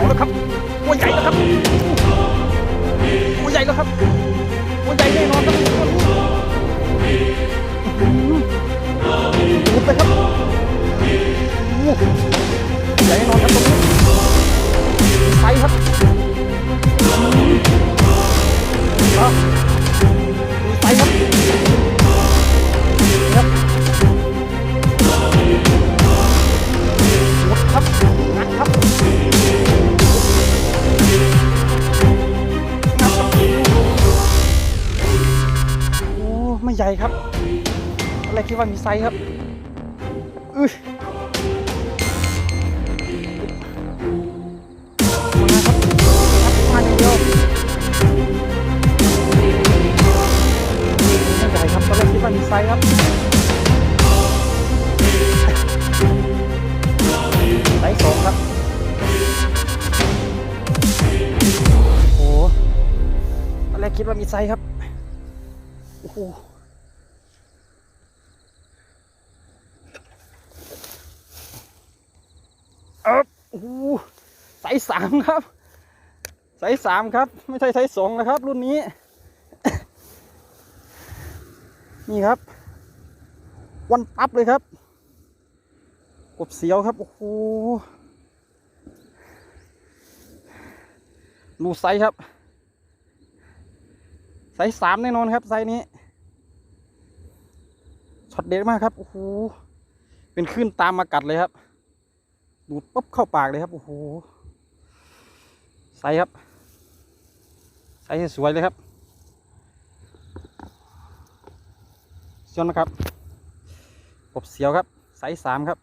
ตัวใหญ่แล้วครับตัวใหญ่แล้วครับตัวใหญ่แน่นอนครับหลุดไปครับใหญ่แน่นอนครับตรงนี้ไปครับไปครับ ไม่ใหญ่ครับอะไรคิดว่ามีไซส์ครับอื้อมาครับงัดมาอย่างเดียวไม่ใหญ่ครับอนแรคิดว่ามีไซส์ครับไซส์สองครับ โอ้ตอนแรกคิดว่ามีไซส์ครับ โอ้โหเอบ โอ้ไซส์สามครับไซส์สามครับ ไม่ใช่ไซส์สองนะครับ รุ่นนี้ นี่ครับ วันตับเลยครับกบเสียวครับ โอ้โหดูไซส์ครับ ไซส์สามแน่นอนครับ ไซส์นี้ช็อตเด็ดมากครับ โอ้โห เป็นขึ้นตามมากัดเลยครับ ดูดปุ๊บเข้าปากเลยครับ โอ้โห ใสครับ ใสสวยเลยครับชนนะครับกบเสียวครับ ไซส์สามครับ